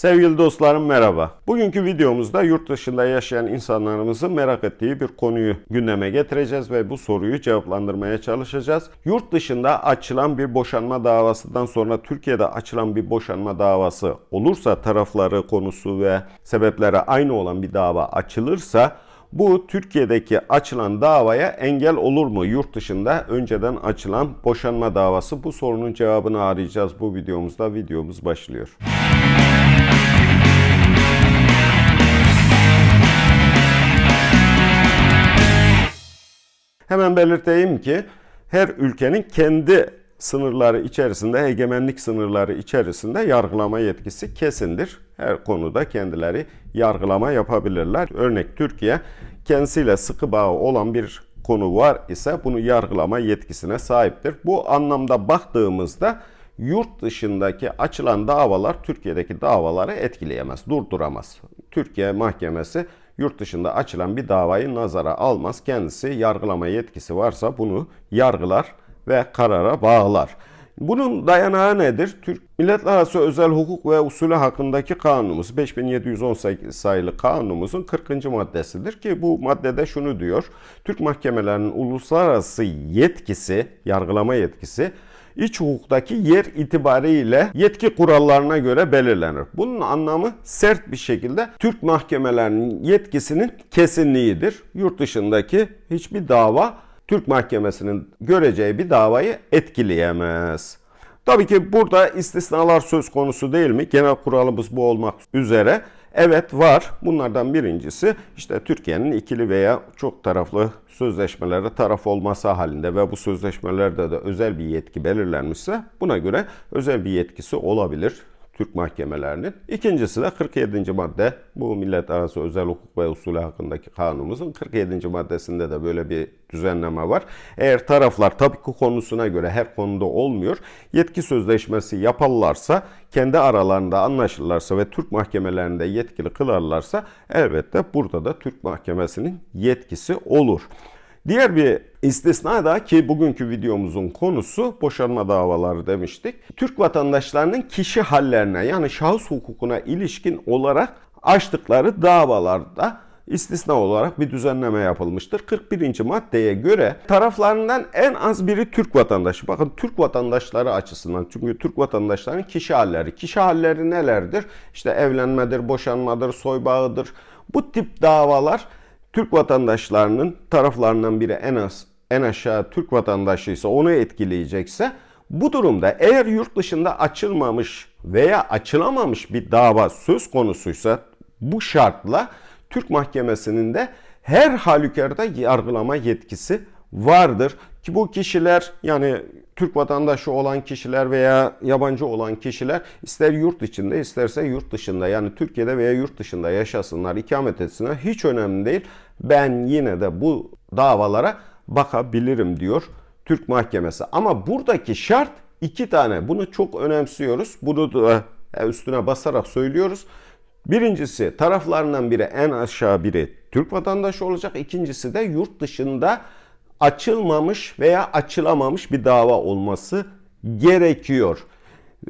Sevgili dostlarım merhaba. Bugünkü videomuzda yurt dışında yaşayan insanlarımızın merak ettiği bir konuyu gündeme getireceğiz ve bu soruyu cevaplandırmaya çalışacağız. Yurt dışında açılan bir boşanma davasından sonra Türkiye'de açılan bir boşanma davası olursa tarafları konusu ve sebepleri aynı olan bir dava açılırsa bu Türkiye'deki açılan davaya engel olur mu? Yurt dışında önceden açılan boşanma davası bu sorunun cevabını arayacağız bu videomuzda. Videomuz başlıyor. Hemen belirteyim ki her ülkenin kendi sınırları içerisinde, egemenlik sınırları içerisinde yargılama yetkisi kesindir. Her konuda kendileri yargılama yapabilirler. Örnek Türkiye kendisiyle sıkı bağı olan bir konu var ise bunu yargılama yetkisine sahiptir. Bu anlamda baktığımızda yurt dışındaki açılan davalar Türkiye'deki davaları etkileyemez, durduramaz. Türkiye mahkemesi yurt dışında açılan bir davayı nazara almaz. Kendisi yargılama yetkisi varsa bunu yargılar ve karara bağlar. Bunun dayanağı nedir? Türk Milletler Arası Özel Hukuk ve Usulü hakkındaki kanunumuz 5718 sayılı kanunumuzun 40. maddesidir ki bu maddede şunu diyor. Türk mahkemelerinin uluslararası yetkisi, yargılama yetkisi iç hukuktaki yer itibariyle yetki kurallarına göre belirlenir. Bunun anlamı sert bir şekilde Türk mahkemelerinin yetkisinin kesinliğidir. Yurt dışındaki hiçbir dava Türk mahkemesinin göreceği bir davayı etkileyemez. Tabii ki burada istisnalar söz konusu değil mi? Genel kuralımız bu olmak üzere. Evet var. Bunlardan birincisi işte Türkiye'nin ikili veya çok taraflı sözleşmelere taraf olması halinde ve bu sözleşmelerde de özel bir yetki belirlenmişse buna göre özel bir yetkisi olabilir. Türk mahkemelerinin. İkincisi de 47. madde. Bu millet arası özel hukuk ve usulü hakkındaki kanunumuzun 47. maddesinde de böyle bir düzenleme var. Eğer taraflar tabii ki konusuna göre her konuda olmuyor. Yetki sözleşmesi yaparlarsa, kendi aralarında anlaşırlarsa ve Türk mahkemelerinde yetkili kılarlarsa elbette burada da Türk mahkemesinin yetkisi olur. Diğer bir istisna da ki bugünkü videomuzun konusu boşanma davaları demiştik. Türk vatandaşlarının kişi hallerine yani şahıs hukukuna ilişkin olarak açtıkları davalarda istisna olarak bir düzenleme yapılmıştır. 41. maddeye göre taraflarından en az biri Türk vatandaşı. Bakın Türk vatandaşları açısından çünkü Türk vatandaşlarının kişi halleri. Kişi halleri nelerdir? İşte evlenmedir, boşanmadır, soybağıdır. Bu tip davalar Türk vatandaşlarının taraflarından biri en az en aşağı Türk vatandaşıysa onu etkileyecekse bu durumda eğer yurt dışında açılmamış veya açılamamış bir dava söz konusuysa bu şartla Türk mahkemesinin de her halükarda yargılama yetkisi vardır. Ki bu kişiler yani Türk vatandaşı olan kişiler veya yabancı olan kişiler ister yurt içinde isterse yurt dışında yani Türkiye'de veya yurt dışında yaşasınlar, ikamet etsinler hiç önemli değil. Ben yine de bu davalara bakabilirim diyor Türk mahkemesi. Ama buradaki şart iki tane. Bunu çok önemsiyoruz. Bunu da üstüne basarak söylüyoruz. Birincisi taraflarından biri en aşağı biri Türk vatandaşı olacak. İkincisi de yurt dışında açılmamış veya açılamamış bir dava olması gerekiyor.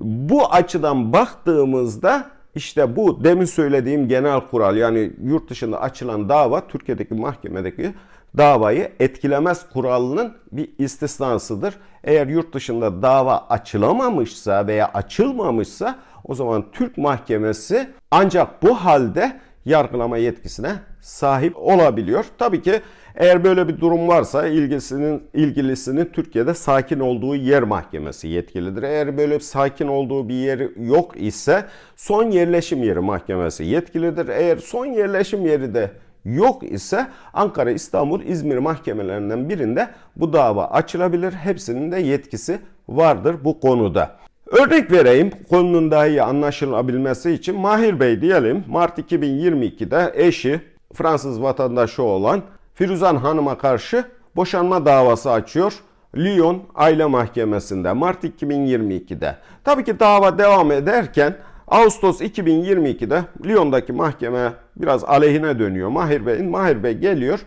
Bu açıdan baktığımızda işte bu demin söylediğim genel kural yani yurt dışında açılan dava Türkiye'deki mahkemedeki davayı etkilemez kuralının bir istisnasıdır. Eğer yurt dışında dava açılamamışsa veya açılmamışsa o zaman Türk mahkemesi ancak bu halde yargılama yetkisine sahip olabiliyor. Tabii ki eğer böyle bir durum varsa ilgisinin ilgilisinin Türkiye'de sakin olduğu yer mahkemesi yetkilidir. Eğer böyle bir sakin olduğu bir yer yok ise son yerleşim yeri mahkemesi yetkilidir. Eğer son yerleşim yeri de yok ise Ankara, İstanbul, İzmir mahkemelerinden birinde bu dava açılabilir. Hepsinin de yetkisi vardır bu konuda. Örnek vereyim konunun daha iyi anlaşılabilmesi için Mahir Bey diyelim Mart 2022'de eşi Fransız vatandaşı olan Firuzan Hanım'a karşı boşanma davası açıyor. Lyon Aile Mahkemesi'nde Mart 2022'de. Tabii ki dava devam ederken Ağustos 2022'de Lyon'daki mahkeme biraz aleyhine dönüyor Mahir Bey'in. Mahir Bey geliyor.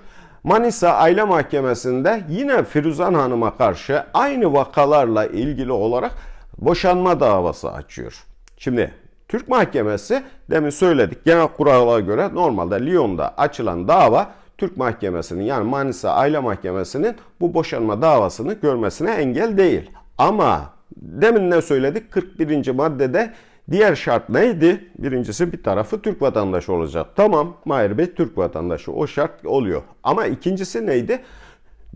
Manisa Aile Mahkemesi'nde yine Firuzan Hanım'a karşı aynı vakalarla ilgili olarak boşanma davası açıyor. Şimdi Türk mahkemesi demin söyledik genel kurala göre normalde Lyon'da açılan dava Türk mahkemesinin yani Manisa Aile Mahkemesi'nin bu boşanma davasını görmesine engel değil. Ama demin ne söyledik? 41. maddede diğer şart neydi? Birincisi bir tarafı Türk vatandaşı olacak. Tamam Mahir Bey Türk vatandaşı o şart oluyor. Ama ikincisi neydi?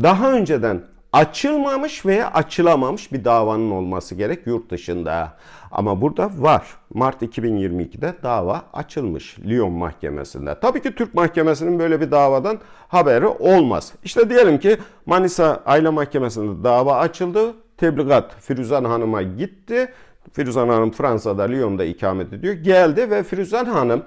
Daha önceden açılmamış veya açılamamış bir davanın olması gerek yurt dışında. Ama burada var. Mart 2022'de dava açılmış Lyon Mahkemesi'nde. Tabii ki Türk Mahkemesi'nin böyle bir davadan haberi olmaz. İşte diyelim ki Manisa Aile Mahkemesi'nde dava açıldı. Tebligat Firuzan Hanım'a gitti. Firuzan Hanım Fransa'da Lyon'da ikamet ediyor. Geldi ve Firuzan Hanım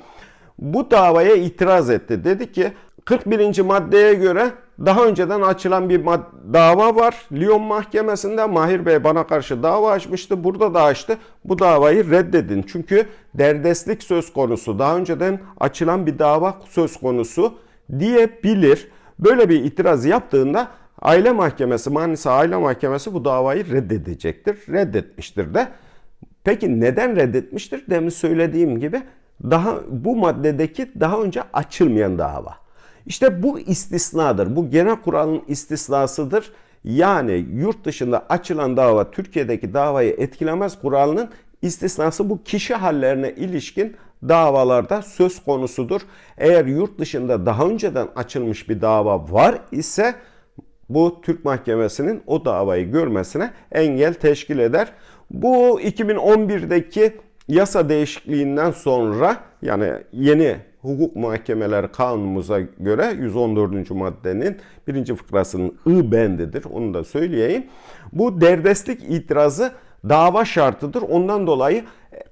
bu davaya itiraz etti. Dedi ki 41. maddeye göre daha önceden açılan bir dava var. Lyon Mahkemesi'nde Mahir Bey bana karşı dava açmıştı. Burada da açtı. Bu davayı reddedin. Çünkü derdestlik söz konusu. Daha önceden açılan bir dava söz konusu diyebilir. Böyle bir itiraz yaptığında Aile Mahkemesi, Manisa Aile Mahkemesi bu davayı reddedecektir. Reddetmiştir de. Peki neden reddetmiştir? Demin söylediğim gibi daha bu maddedeki daha önce açılmayan dava. İşte bu istisnadır. Bu genel kuralın istisnasıdır. Yani yurt dışında açılan dava Türkiye'deki davayı etkilemez kuralının istisnası bu kişi hallerine ilişkin davalarda söz konusudur. Eğer yurt dışında daha önceden açılmış bir dava var ise bu Türk Mahkemesi'nin o davayı görmesine engel teşkil eder. Bu 2011'deki yasa değişikliğinden sonra yani yeni hukuk muhakemeleri kanunumuza göre 114. maddenin birinci fıkrasının I bendidir. Onu da söyleyeyim. Bu derdestlik itirazı dava şartıdır. Ondan dolayı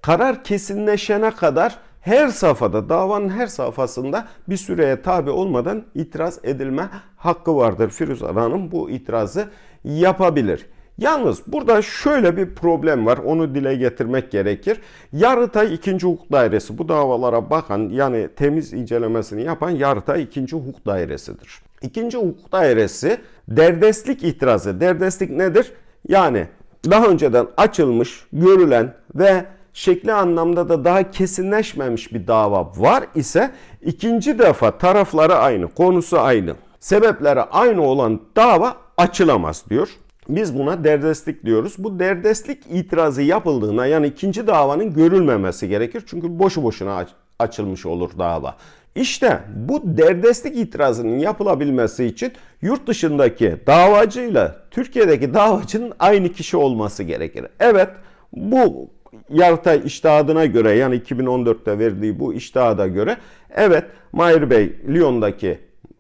karar kesinleşene kadar her safhada, davanın her safhasında bir süreye tabi olmadan itiraz edilme hakkı vardır. Firuze Hanım bu itirazı yapabilir. Yalnız burada şöyle bir problem var. Onu dile getirmek gerekir. Yargıtay 2. Hukuk Dairesi bu davalara bakan yani temiz incelemesini yapan Yargıtay 2. Hukuk Dairesi'dir. 2. Hukuk Dairesi derdestlik itirazı. Derdestlik nedir? Yani daha önceden açılmış, görülen ve şekli anlamda da daha kesinleşmemiş bir dava var ise ikinci defa tarafları aynı, konusu aynı, sebepleri aynı olan dava açılamaz diyor. Biz buna derdestlik diyoruz. Bu derdestlik itirazı yapıldığına yani ikinci davanın görülmemesi gerekir. Çünkü boşu boşuna açılmış olur dava. İşte bu derdestlik itirazının yapılabilmesi için yurt dışındaki davacıyla Türkiye'deki davacının aynı kişi olması gerekir. Evet bu Yargıtay iştihadına göre yani 2014'te verdiği bu iştihada göre evet Mahir Bey Lyon'daki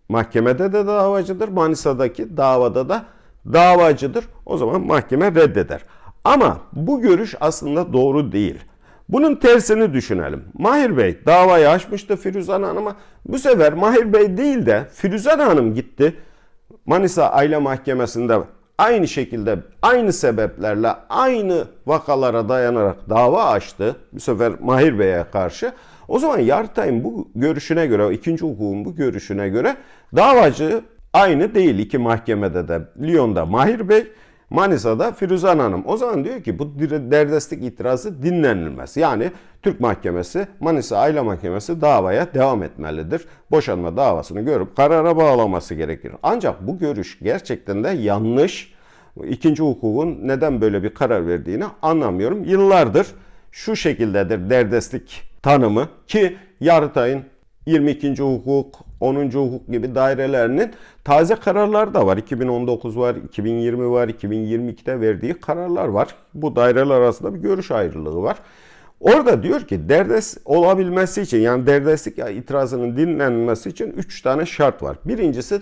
mahkemede de davacıdır. Manisa'daki davada da davacıdır. O zaman mahkeme reddeder. Ama bu görüş aslında doğru değil. Bunun tersini düşünelim. Mahir Bey davayı açmıştı Firuzan Hanım'a. Bu sefer Mahir Bey değil de Firuzan Hanım gitti. Manisa Aile Mahkemesi'nde aynı şekilde aynı sebeplerle aynı vakalara dayanarak dava açtı. Bu sefer Mahir Bey'e karşı. O zaman Yargıtay'ın bu görüşüne göre, ikinci hukukun bu görüşüne göre davacı aynı değil iki mahkemede de. Lyon'da Mahir Bey, Manisa'da Firuzan Hanım. O zaman diyor ki bu derdestlik itirazı dinlenilmez. Yani Türk Mahkemesi, Manisa Aile Mahkemesi davaya devam etmelidir. Boşanma davasını görüp karara bağlaması gerekir. Ancak bu görüş gerçekten de yanlış. İkinci hukukun neden böyle bir karar verdiğini anlamıyorum. Yıllardır şu şekildedir derdestlik tanımı ki Yargıtay'ın 22. hukuk, 10. hukuk gibi dairelerinin taze kararları da var. 2019 var, 2020 var, 2022'de verdiği kararlar var. Bu daireler arasında bir görüş ayrılığı var. Orada diyor ki derdest olabilmesi için yani derdestlik itirazının dinlenmesi için 3 tane şart var. Birincisi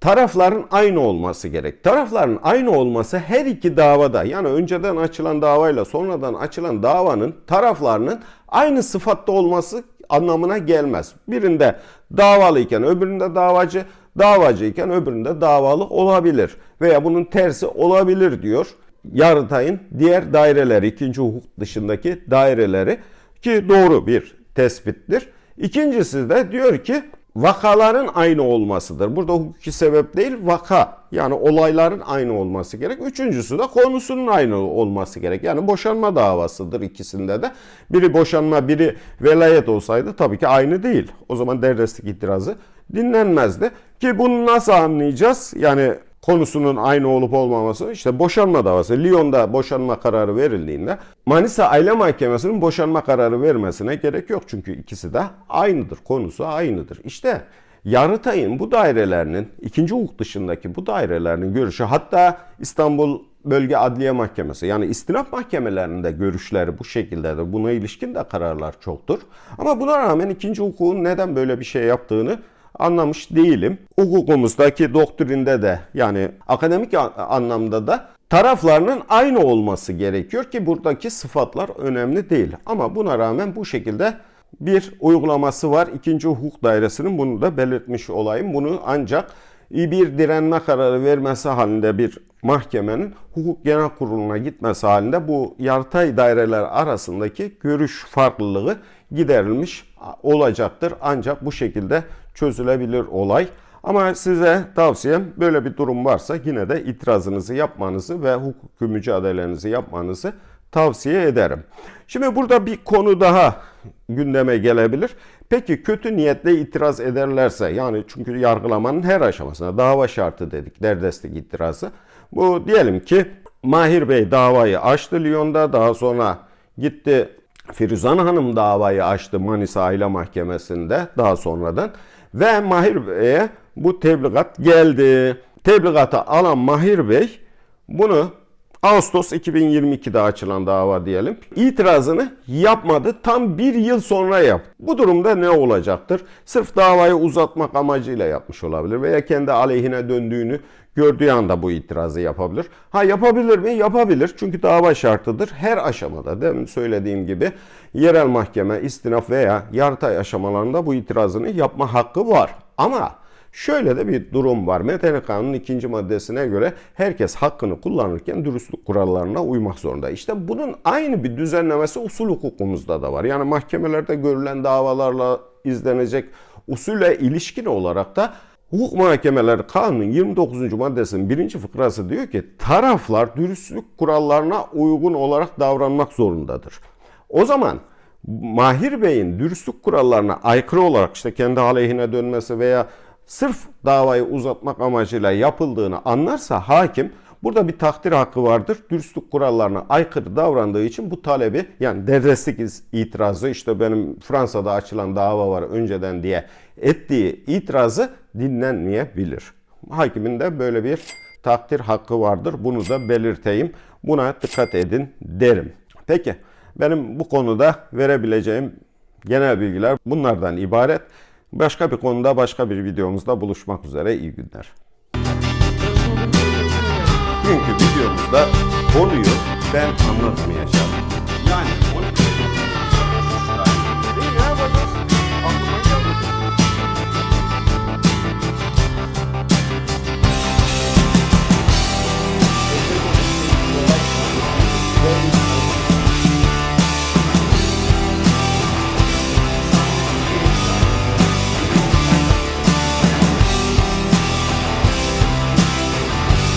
tarafların aynı olması gerek. Tarafların aynı olması her iki davada yani önceden açılan davayla sonradan açılan davanın taraflarının aynı sıfatta olması anlamına gelmez. Birinde davalıyken öbüründe davacı, davacıyken öbüründe davalı olabilir. Veya bunun tersi olabilir diyor. Yargıtay'ın diğer daireleri, ikinci hukuk dışındaki daireleri ki doğru bir tespittir. İkincisi de diyor ki vakaların aynı olmasıdır. Burada hukuki sebep değil vaka yani olayların aynı olması gerek. Üçüncüsü de konusunun aynı olması gerek. Yani boşanma davasıdır ikisinde de. Biri boşanma biri velayet olsaydı tabii ki aynı değil. O zaman derdestik itirazı dinlenmezdi. Ki bunu nasıl anlayacağız? Yani konusunun aynı olup olmaması işte boşanma davası. Lyon'da boşanma kararı verildiğinde Manisa Aile Mahkemesi'nin boşanma kararı vermesine gerek yok. Çünkü ikisi de aynıdır. Konusu aynıdır. İşte Yargıtay'ın bu dairelerinin, ikinci hukuk dışındaki bu dairelerinin görüşü hatta İstanbul Bölge Adliye Mahkemesi yani istinaf mahkemelerinde görüşleri bu şekildedir. Buna ilişkin de kararlar çoktur. Ama buna rağmen ikinci hukukun neden böyle bir şey yaptığını anlamış değilim. Hukukumuzdaki doktrinde de yani akademik anlamda da taraflarının aynı olması gerekiyor ki buradaki sıfatlar önemli değil. Ama buna rağmen bu şekilde bir uygulaması var. İkinci hukuk dairesinin bunu da belirtmiş olayım. Bunu ancak bir direnme kararı vermesi halinde bir mahkemenin hukuk genel kuruluna gitmesi halinde bu yartay daireler arasındaki görüş farklılığı giderilmiş olacaktır. Ancak bu şekilde çözülebilir olay. Ama size tavsiyem böyle bir durum varsa yine de itirazınızı yapmanızı ve hukuki mücadelenizi yapmanızı tavsiye ederim. Şimdi burada bir konu daha gündeme gelebilir. Peki kötü niyetle itiraz ederlerse yani çünkü yargılamanın her aşamasında dava şartı dedik derdestik itirazı. Bu diyelim ki Mahir Bey davayı açtı Lyon'da daha sonra gitti Firuzan Hanım davayı açtı Manisa Aile Mahkemesi'nde daha sonradan ve Mahir Bey'e bu tebligat geldi. Tebligatı alan Mahir Bey bunu Ağustos 2022'de açılan dava diyelim. İtirazını yapmadı. Tam bir yıl sonra yaptı. Bu durumda ne olacaktır? Sırf davayı uzatmak amacıyla yapmış olabilir veya kendi aleyhine döndüğünü gördüğü anda bu itirazı yapabilir. Ha yapabilir mi? Yapabilir. Çünkü dava şartıdır. Her aşamada demin söylediğim gibi yerel mahkeme, istinaf veya yargıtay aşamalarında bu itirazını yapma hakkı var. Ama Şöyle de bir durum var. Medeni Kanun'un ikinci maddesine göre herkes hakkını kullanırken dürüstlük kurallarına uymak zorunda. İşte bunun aynı bir düzenlemesi usul hukukumuzda da var. Yani mahkemelerde görülen davalarla izlenecek usule ilişkin olarak da Hukuk Muhakemeleri Kanunu'nun 29. maddesinin birinci fıkrası diyor ki taraflar dürüstlük kurallarına uygun olarak davranmak zorundadır. O zaman Mahir Bey'in dürüstlük kurallarına aykırı olarak işte kendi aleyhine dönmesi veya sırf davayı uzatmak amacıyla yapıldığını anlarsa hakim burada bir takdir hakkı vardır. Dürüstlük kurallarına aykırı davrandığı için bu talebi yani derdeslik itirazı işte benim Fransa'da açılan dava var önceden diye ettiği itirazı dinlenmeyebilir. Hakimin de böyle bir takdir hakkı vardır. Bunu da belirteyim. Buna dikkat edin derim. Peki benim bu konuda verebileceğim genel bilgiler bunlardan ibaret. Başka bir konuda başka bir videomuzda buluşmak üzere iyi günler. Bugünkü videomuzda konuyu ben anlatmayacağım. Yani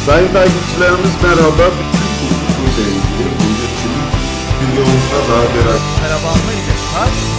Sayın takipçilerimiz merhaba. Bütün hukukuyla ilgili bunun için videomuzda daha biraz Merhaba. Kaç?